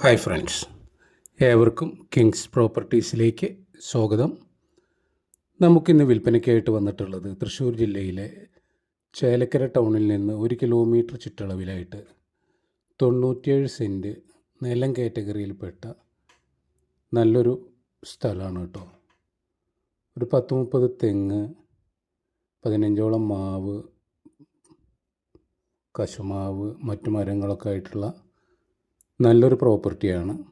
Hi friends. ഏവർക്കും Kings പ്രോപ്പർട്ടീസിലേക്ക് സ്വാഗതം. നമുക്കിന്ന് വിൽപ്പനയ്ക്കായിട്ട് വന്നിട്ടുള്ളത് തൃശ്ശൂർ ജില്ലയിലെ ചേലക്കര ടൗണിൽ നിന്ന് ഒരു കിലോമീറ്റർ ചുറ്റളവിലായിട്ട് തൊണ്ണൂറ്റിയേഴ് സെന്റ് നിലം കാറ്റഗറിയിൽപ്പെട്ട നല്ലൊരു സ്ഥലമാണ് കേട്ടോ. ഒരു പത്ത് മുപ്പത് തെങ്ങ് പതിനഞ്ചോളം മാവ് കശുമാവ് മറ്റു മരങ്ങളൊക്കെ ആയിട്ടുള്ള നല്ലൊരു പ്രോപ്പർട്ടിയാണ്.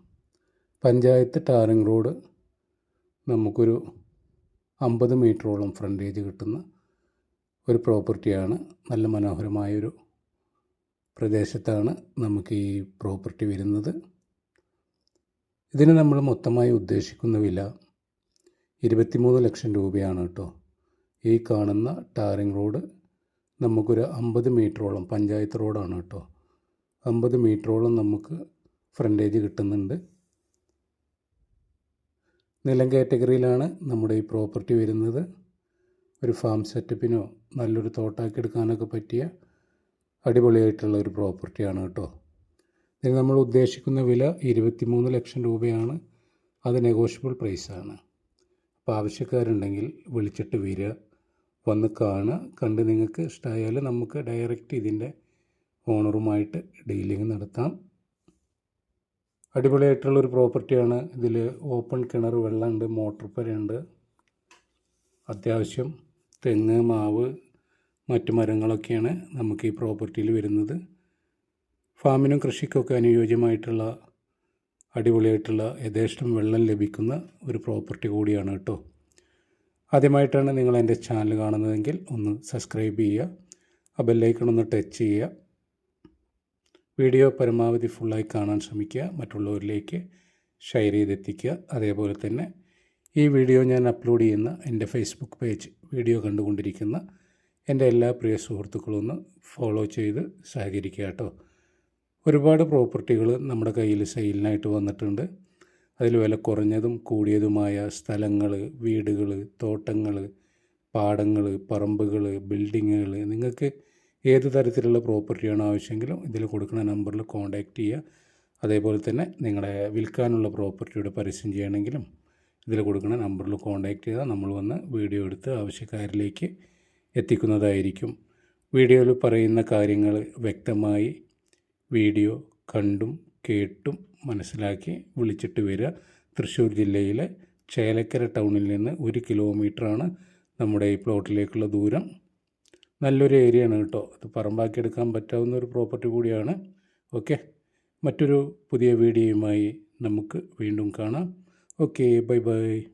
പഞ്ചായത്ത് ടാറിങ് റോഡ് നമുക്കൊരു അമ്പത് മീറ്ററോളം ഫ്രണ്ടേജ് കിട്ടുന്ന ഒരു പ്രോപ്പർട്ടിയാണ്. നല്ല മനോഹരമായൊരു പ്രദേശത്താണ് നമുക്ക് ഈ പ്രോപ്പർട്ടി വരുന്നത്. ഇതിന് നമ്മൾ മൊത്തമായി ഉദ്ദേശിക്കുന്ന വില ഇരുപത്തിമൂന്ന് ലക്ഷം രൂപയാണ് കേട്ടോ. ഈ കാണുന്ന ടാറിങ് റോഡ് നമുക്കൊരു അമ്പത് മീറ്ററോളം പഞ്ചായത്ത് റോഡാണ് കേട്ടോ. അമ്പത് മീറ്ററോളം നമുക്ക് ഫ്രണ്ടേജ് കിട്ടുന്നുണ്ട്. നിലം കാറ്റഗറിയിലാണ് നമ്മുടെ ഈ പ്രോപ്പർട്ടി വരുന്നത്. ഒരു ഫാം സെറ്റപ്പിനോ നല്ലൊരു തോട്ടാക്കി എടുക്കാനൊക്കെ പറ്റിയ അടിപൊളിയായിട്ടുള്ള ഒരു പ്രോപ്പർട്ടിയാണ് കേട്ടോ. ഇതിന് നമ്മൾ ഉദ്ദേശിക്കുന്ന വില ഇരുപത്തിമൂന്ന് ലക്ഷം രൂപയാണ്. അത് നെഗോഷ്യബിൾ പ്രൈസാണ്. അപ്പോൾ ആവശ്യക്കാരുണ്ടെങ്കിൽ വിളിച്ചിട്ട് വരിക. വന്ന് കാണുക. കണ്ട് നിങ്ങൾക്ക് ഇഷ്ടമായാൽ നമുക്ക് ഡയറക്റ്റ് ഇതിന്റെ ഓണറുമായിട്ട് ഡീലിംഗ് നടത്താം. അടിപൊളിയായിട്ടുള്ളൊരു പ്രോപ്പർട്ടിയാണ്. ഇതിൽ ഓപ്പൺ കിണർ വെള്ളമുണ്ട് മോട്ടോർ പുരയുണ്ട്. അത്യാവശ്യം തെങ്ങ് മാവ് മറ്റു മരങ്ങളൊക്കെയാണ് നമുക്ക് ഈ പ്രോപ്പർട്ടിയിൽ വരുന്നത്. ഫാമിനും കൃഷിക്കൊക്കെ അനുയോജ്യമായിട്ടുള്ള അടിപൊളിയായിട്ടുള്ള യഥേഷ്ടം വെള്ളം ലഭിക്കുന്ന ഒരു പ്രോപ്പർട്ടി കൂടിയാണ് കേട്ടോ. ആദ്യമായിട്ടാണ് നിങ്ങൾ എന്റെ ചാനൽ കാണുന്നതെങ്കിൽ ഒന്ന് സബ്സ്ക്രൈബ് ചെയ്യുക ആ ബെല്ലൈക്കൺ ഒന്ന് ടച്ച് ചെയ്യുക. വീഡിയോ പരമാവധി ഫുള്ളായി കാണാൻ ശ്രമിക്കുക മറ്റുള്ളവരിലേക്ക് ഷെയർ ചെയ്തെത്തിക്കുക. അതേപോലെ തന്നെ ഈ വീഡിയോ ഞാൻ അപ്ലോഡ് ചെയ്യുന്ന എന്റെ ഫേസ്ബുക്ക് പേജ് വീഡിയോ കണ്ടുകൊണ്ടിരിക്കുന്ന എന്റെ എല്ലാ പ്രിയ സുഹൃത്തുക്കളും ഒന്ന് ഫോളോ ചെയ്ത് സഹകരിക്കുക കേട്ടോ. ഒരുപാട് പ്രോപ്പർട്ടികൾ നമ്മുടെ കയ്യിൽ സെയിലിനായിട്ട് വന്നിട്ടുണ്ട്. അതിൽ വില കുറഞ്ഞതും കൂടിയതുമായ സ്ഥലങ്ങൾ വീടുകൾ തോട്ടങ്ങൾ പാടങ്ങൾ പറമ്പുകൾ ബിൽഡിങ്ങുകൾ നിങ്ങൾക്ക് ഏത് തരത്തിലുള്ള പ്രോപ്പർട്ടിയാണ് ആവശ്യമെങ്കിലും ഇതിൽ കൊടുക്കുന്ന നമ്പറിൽ കോൺടാക്റ്റ് ചെയ്യുക. അതേപോലെ തന്നെ നിങ്ങളെ വിൽക്കാനുള്ള പ്രോപ്പർട്ടിയുടെ പരസ്യം ചെയ്യണമെങ്കിലും ഇതിൽ കൊടുക്കുന്ന നമ്പറിൽ കോൺടാക്റ്റ് ചെയ്താൽ നമ്മൾ വന്ന് വീഡിയോ എടുത്ത് ആവശ്യക്കാരിലേക്ക് എത്തിക്കുന്നതായിരിക്കും. വീഡിയോയിൽ പറയുന്ന കാര്യങ്ങൾ വ്യക്തമായി വീഡിയോ കണ്ടും കേട്ടും മനസ്സിലാക്കി വിളിച്ചിട്ട് വരിക. തൃശ്ശൂർ ജില്ലയിലെ ചേലക്കര ടൗണിൽ നിന്ന് ഒരു കിലോമീറ്ററാണ് നമ്മുടെ ഈ പ്ലോട്ടിലേക്കുള്ള ദൂരം. നല്ലൊരു ഏരിയയാണ് കേട്ടോ. അത് പറമ്പാക്കി എടുക്കാൻ പറ്റാവുന്ന ഒരു പ്രോപ്പർട്ടി കൂടിയാണ്. ഓക്കെ. മറ്റൊരു പുതിയ വീഡിയോയുമായി നമുക്ക് വീണ്ടും കാണാം. Okay bye bye.